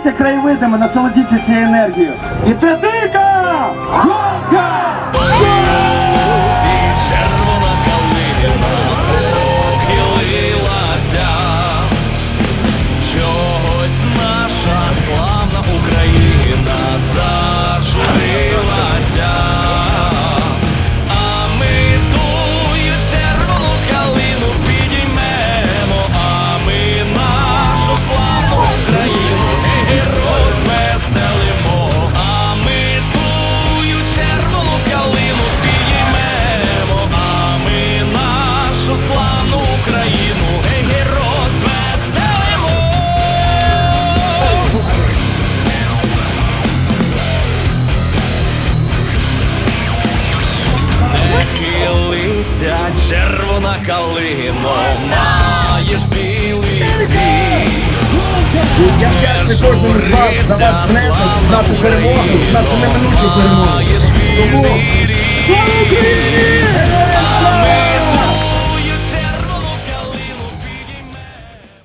насолодіться краєвидами, насолодіться цією енергією. І це дика! Україну гей, гей, розвеселимо. Не хилися, червона калино, маєш білий цвіт. Я вдячний кожному з вас за ваш внесок нашу перемогу, нашу неминучу перемогу. Маєш Тому